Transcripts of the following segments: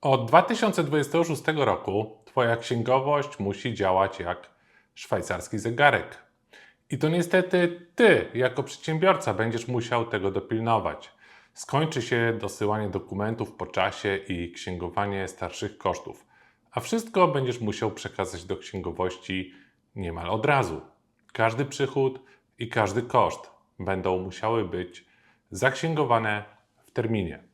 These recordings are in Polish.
Od 2026 roku Twoja księgowość musi działać jak szwajcarski zegarek. I to niestety Ty, jako przedsiębiorca, będziesz musiał tego dopilnować. Skończy się dosyłanie dokumentów po czasie i księgowanie starszych kosztów, a wszystko będziesz musiał przekazać do księgowości niemal od razu. Każdy przychód i każdy koszt będą musiały być zaksięgowane w terminie.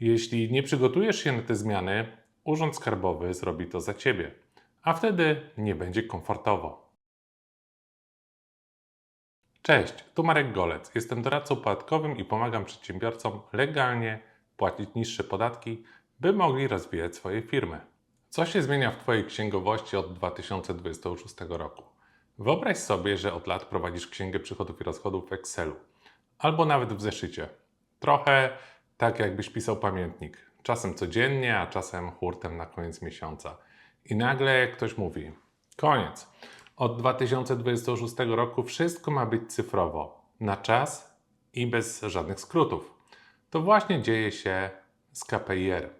Jeśli nie przygotujesz się na te zmiany, Urząd Skarbowy zrobi to za ciebie, a wtedy nie będzie komfortowo. Cześć, tu Marek Golec. Jestem doradcą podatkowym i pomagam przedsiębiorcom legalnie płacić niższe podatki, by mogli rozwijać swoje firmy. Co się zmienia w Twojej księgowości od 2026 roku? Wyobraź sobie, że od lat prowadzisz księgę przychodów i rozchodów w Excelu albo nawet w zeszycie. Trochę tak, jakbyś pisał pamiętnik. Czasem codziennie, a czasem hurtem na koniec miesiąca. I nagle ktoś mówi: Koniec. Od 2026 roku wszystko ma być cyfrowo, na czas i bez żadnych skrótów. To właśnie dzieje się z KPIR.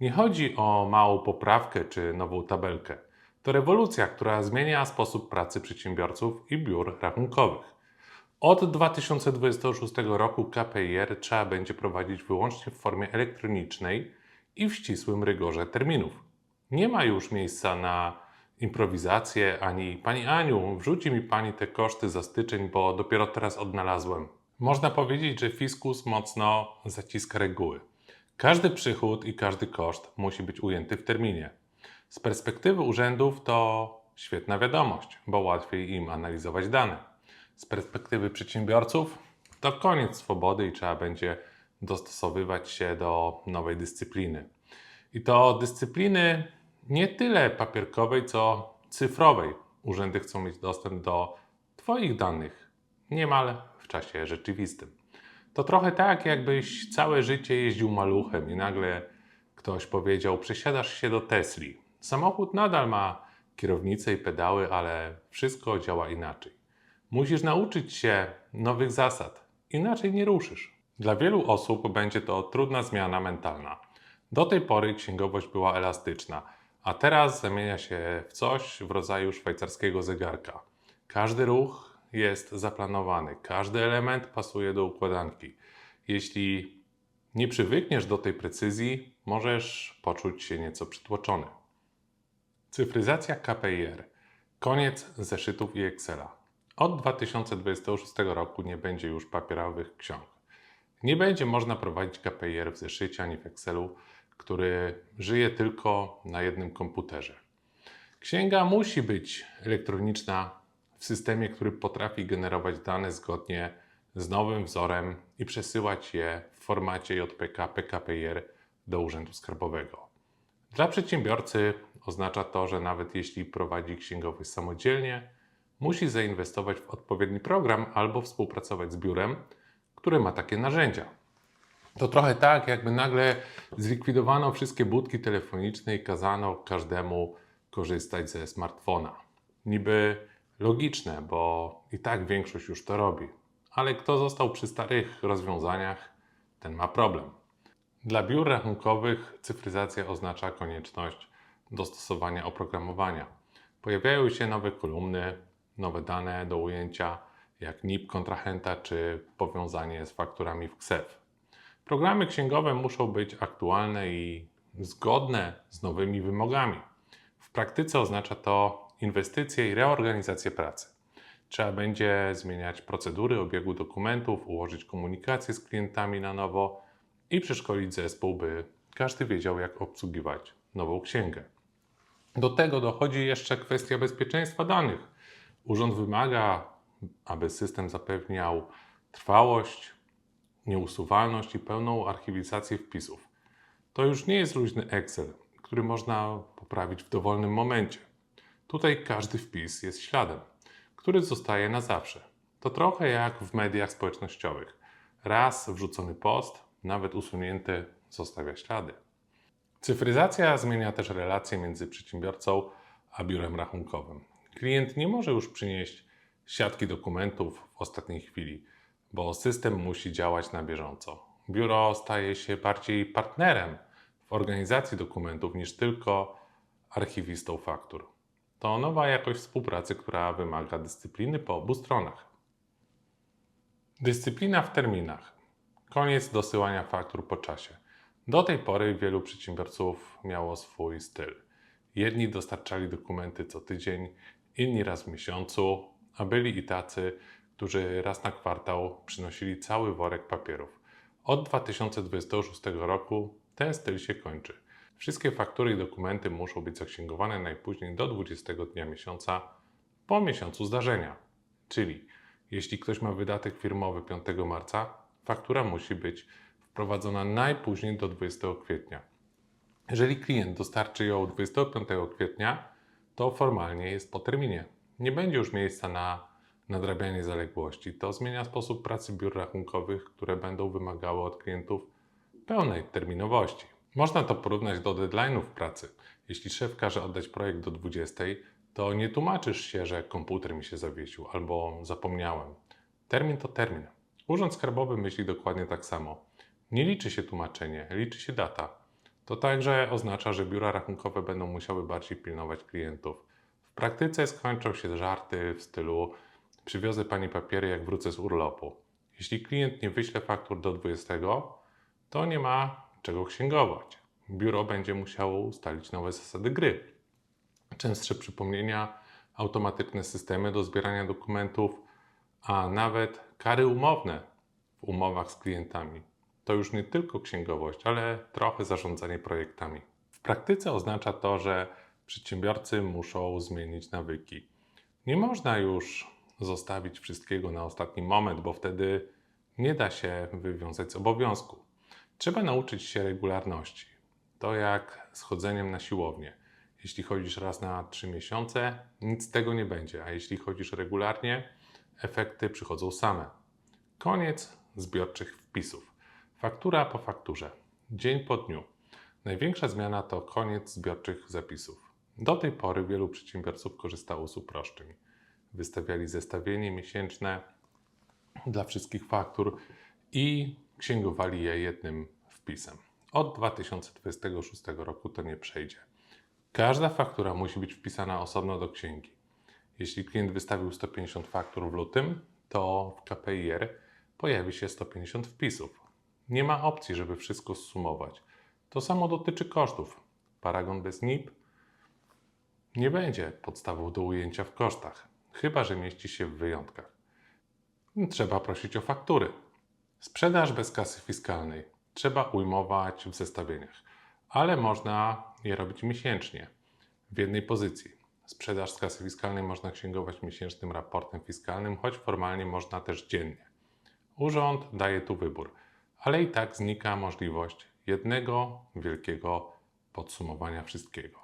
Nie chodzi o małą poprawkę czy nową tabelkę. To rewolucja, która zmienia sposób pracy przedsiębiorców i biur rachunkowych. Od 2026 roku KPIR trzeba będzie prowadzić wyłącznie w formie elektronicznej i w ścisłym rygorze terminów. Nie ma już miejsca na improwizację ani Pani Aniu, wrzuci mi Pani te koszty za styczeń, bo dopiero teraz odnalazłem. Można powiedzieć, że fiskus mocno zaciska reguły. Każdy przychód i każdy koszt musi być ujęty w terminie. Z perspektywy urzędów to świetna wiadomość, bo łatwiej im analizować dane. Z perspektywy przedsiębiorców to koniec swobody i trzeba będzie dostosowywać się do nowej dyscypliny. I to dyscypliny nie tyle papierkowej, co cyfrowej. Urzędy chcą mieć dostęp do Twoich danych niemal w czasie rzeczywistym. To trochę tak, jakbyś całe życie jeździł maluchem i nagle ktoś powiedział: Przesiadasz się do Tesli. Samochód nadal ma kierownicę i pedały, ale wszystko działa inaczej. Musisz nauczyć się nowych zasad, inaczej nie ruszysz. Dla wielu osób będzie to trudna zmiana mentalna. Do tej pory księgowość była elastyczna, a teraz zamienia się w coś w rodzaju szwajcarskiego zegarka. Każdy ruch jest zaplanowany, każdy element pasuje do układanki. Jeśli nie przywykniesz do tej precyzji, możesz poczuć się nieco przytłoczony. Cyfryzacja KPIR. Koniec zeszytów i Excela. Od 2026 roku nie będzie już papierowych ksiąg. Nie będzie można prowadzić KPIR w zeszycie ani w Excelu, który żyje tylko na jednym komputerze. Księga musi być elektroniczna w systemie, który potrafi generować dane zgodnie z nowym wzorem i przesyłać je w formacie JPK PKPR do Urzędu Skarbowego. Dla przedsiębiorcy oznacza to, że nawet jeśli prowadzi księgowość samodzielnie, musi zainwestować w odpowiedni program albo współpracować z biurem, które ma takie narzędzia. To trochę tak, jakby nagle zlikwidowano wszystkie budki telefoniczne i kazano każdemu korzystać ze smartfona. Niby logiczne, bo i tak większość już to robi. Ale kto został przy starych rozwiązaniach, ten ma problem. Dla biur rachunkowych cyfryzacja oznacza konieczność dostosowania oprogramowania. Pojawiają się nowe kolumny, nowe dane do ujęcia, jak NIP kontrahenta czy powiązanie z fakturami w KSEF. Programy księgowe muszą być aktualne i zgodne z nowymi wymogami. W praktyce oznacza to inwestycje i reorganizację pracy. Trzeba będzie zmieniać procedury obiegu dokumentów, ułożyć komunikację z klientami na nowo i przeszkolić zespół, by każdy wiedział, jak obsługiwać nową księgę. Do tego dochodzi jeszcze kwestia bezpieczeństwa danych. Urząd wymaga, aby system zapewniał trwałość, nieusuwalność i pełną archiwizację wpisów. To już nie jest luźny Excel, który można poprawić w dowolnym momencie. Tutaj każdy wpis jest śladem, który zostaje na zawsze. To trochę jak w mediach społecznościowych. Raz wrzucony post, nawet usunięty, zostawia ślady. Cyfryzacja zmienia też relacje między przedsiębiorcą a biurem rachunkowym. Klient nie może już przynieść siatki dokumentów w ostatniej chwili, bo system musi działać na bieżąco. Biuro staje się bardziej partnerem w organizacji dokumentów niż tylko archiwistą faktur. To nowa jakość współpracy, która wymaga dyscypliny po obu stronach. Dyscyplina w terminach. Koniec dosyłania faktur po czasie. Do tej pory wielu przedsiębiorców miało swój styl. Jedni dostarczali dokumenty co tydzień, inni raz w miesiącu, a byli i tacy, którzy raz na kwartał przynosili cały worek papierów. Od 2026 roku ten styl się kończy. Wszystkie faktury i dokumenty muszą być zaksięgowane najpóźniej do 20 dnia miesiąca po miesiącu zdarzenia. Czyli jeśli ktoś ma wydatek firmowy 5 marca, faktura musi być wprowadzona najpóźniej do 20 kwietnia. Jeżeli klient dostarczy ją 25 kwietnia, to formalnie jest po terminie. Nie będzie już miejsca na nadrabianie zaległości. To zmienia sposób pracy biur rachunkowych, które będą wymagały od klientów pełnej terminowości. Można to porównać do deadline'ów pracy. Jeśli szef każe oddać projekt do 20, to nie tłumaczysz się, że komputer mi się zawiesił albo zapomniałem. Termin to termin. Urząd Skarbowy myśli dokładnie tak samo. Nie liczy się tłumaczenie, liczy się data. To także oznacza, że biura rachunkowe będą musiały bardziej pilnować klientów. W praktyce skończą się żarty w stylu przywiozę pani papiery jak wrócę z urlopu. Jeśli klient nie wyśle faktur do 20, to nie ma czego księgować. Biuro będzie musiało ustalić nowe zasady gry. Częstsze przypomnienia, automatyczne systemy do zbierania dokumentów, a nawet kary umowne w umowach z klientami. To już nie tylko księgowość, ale trochę zarządzanie projektami. W praktyce oznacza to, że przedsiębiorcy muszą zmienić nawyki. Nie można już zostawić wszystkiego na ostatni moment, bo wtedy nie da się wywiązać z obowiązku. Trzeba nauczyć się regularności. To jak z chodzeniem na siłownię. Jeśli chodzisz raz na 3 miesiące, nic z tego nie będzie, a jeśli chodzisz regularnie, efekty przychodzą same. Koniec zbiorczych wpisów. Faktura po fakturze. Dzień po dniu. Największa zmiana to koniec zbiorczych zapisów. Do tej pory wielu przedsiębiorców korzystało z uproszczeń. Wystawiali zestawienie miesięczne dla wszystkich faktur i księgowali je jednym wpisem. Od 2026 roku to nie przejdzie. Każda faktura musi być wpisana osobno do księgi. Jeśli klient wystawił 150 faktur w lutym, to w KPIR pojawi się 150 wpisów. Nie ma opcji, żeby wszystko zsumować. To samo dotyczy kosztów. Paragon bez NIP nie będzie podstawą do ujęcia w kosztach, chyba że mieści się w wyjątkach. Trzeba prosić o faktury. Sprzedaż bez kasy fiskalnej trzeba ujmować w zestawieniach, ale można je robić miesięcznie w jednej pozycji. Sprzedaż z kasy fiskalnej można księgować miesięcznym raportem fiskalnym, choć formalnie można też dziennie. Urząd daje tu wybór, ale i tak znika możliwość jednego wielkiego podsumowania wszystkiego.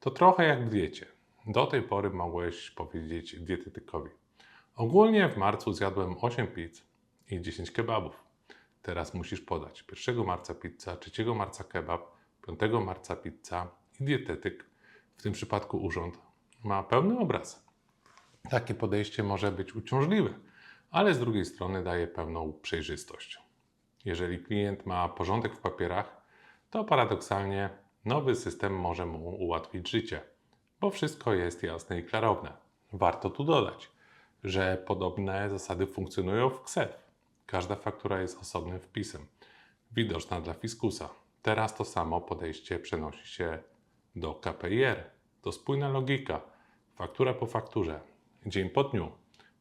To trochę jak w diecie. Do tej pory mogłeś powiedzieć dietetykowi: Ogólnie w marcu zjadłem 8 pizz i 10 kebabów. Teraz musisz podać 1 marca pizza, 3 marca kebab, 5 marca pizza i dietetyk, w tym przypadku urząd, ma pełny obraz. Takie podejście może być uciążliwe, ale z drugiej strony daje pełną przejrzystość. Jeżeli klient ma porządek w papierach, to paradoksalnie nowy system może mu ułatwić życie, bo wszystko jest jasne i klarowne. Warto tu dodać, że podobne zasady funkcjonują w KSEF. Każda faktura jest osobnym wpisem, widoczna dla fiskusa. Teraz to samo podejście przenosi się do KPIR. To spójna logika, faktura po fakturze, dzień po dniu.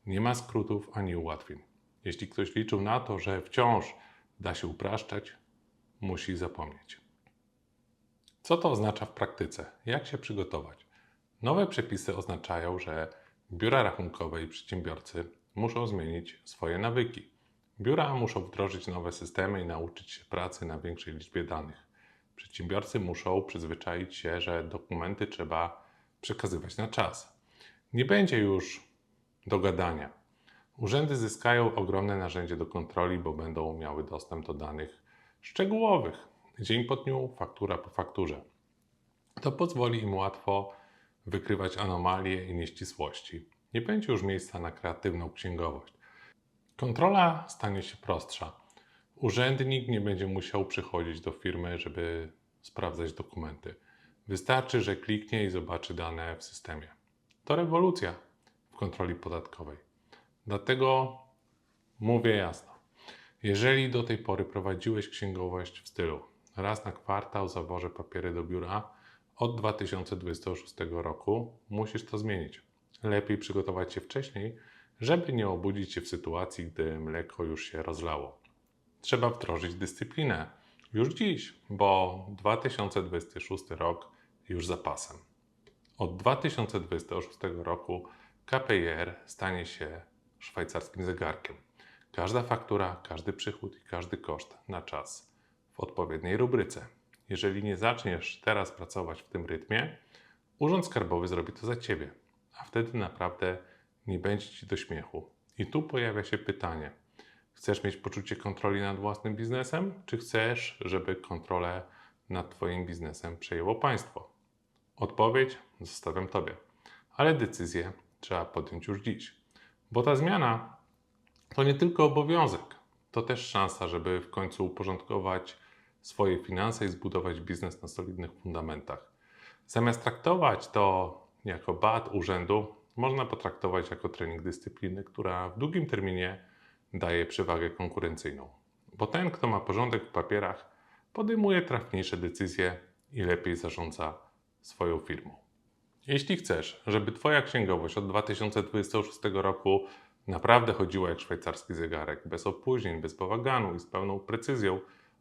Nie ma skrótów ani ułatwień. Jeśli ktoś liczył na to, że wciąż da się upraszczać, musi zapomnieć. Co to oznacza w praktyce? Jak się przygotować? Nowe przepisy oznaczają, że biura rachunkowe i przedsiębiorcy muszą zmienić swoje nawyki. Biura muszą wdrożyć nowe systemy i nauczyć się pracy na większej liczbie danych. Przedsiębiorcy muszą przyzwyczaić się, że dokumenty trzeba przekazywać na czas. Nie będzie już do gadania. Urzędy zyskają ogromne narzędzie do kontroli, bo będą miały dostęp do danych szczegółowych. Dzień po dniu, faktura po fakturze. To pozwoli im łatwo wykrywać anomalie i nieścisłości. Nie będzie już miejsca na kreatywną księgowość. Kontrola stanie się prostsza. Urzędnik nie będzie musiał przychodzić do firmy, żeby sprawdzać dokumenty. Wystarczy, że kliknie i zobaczy dane w systemie. To rewolucja w kontroli podatkowej. Dlatego mówię jasno. Jeżeli do tej pory prowadziłeś księgowość w stylu raz na kwartał zawożę papiery do biura, od 2026 roku musisz to zmienić. Lepiej przygotować się wcześniej, żeby nie obudzić się w sytuacji, gdy mleko już się rozlało. Trzeba wdrożyć dyscyplinę już dziś, bo 2026 rok już za pasem. Od 2026 roku KPIR stanie się szwajcarskim zegarkiem. Każda faktura, każdy przychód i każdy koszt na czas w odpowiedniej rubryce. Jeżeli nie zaczniesz teraz pracować w tym rytmie, Urząd Skarbowy zrobi to za ciebie, a wtedy naprawdę nie będzie ci do śmiechu. I tu pojawia się pytanie: chcesz mieć poczucie kontroli nad własnym biznesem, czy chcesz, żeby kontrolę nad Twoim biznesem przejęło państwo? Odpowiedź zostawiam Tobie, ale decyzję trzeba podjąć już dziś, bo ta zmiana to nie tylko obowiązek, to też szansa, żeby w końcu uporządkować swoje finanse i zbudować biznes na solidnych fundamentach. Zamiast traktować to jako bat urzędu, można potraktować jako trening dyscypliny, która w długim terminie daje przewagę konkurencyjną. Bo ten, kto ma porządek w papierach, podejmuje trafniejsze decyzje i lepiej zarządza swoją firmą. Jeśli chcesz, żeby Twoja księgowość od 2026 roku naprawdę chodziła jak szwajcarski zegarek, bez opóźnień, bez bałaganu i z pełną precyzją,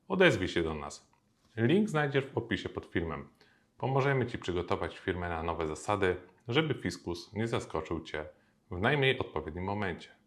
odezwij się do nas. Link znajdziesz w opisie pod filmem. Pomożemy Ci przygotować firmę na nowe zasady, żeby fiskus nie zaskoczył Cię w najmniej odpowiednim momencie.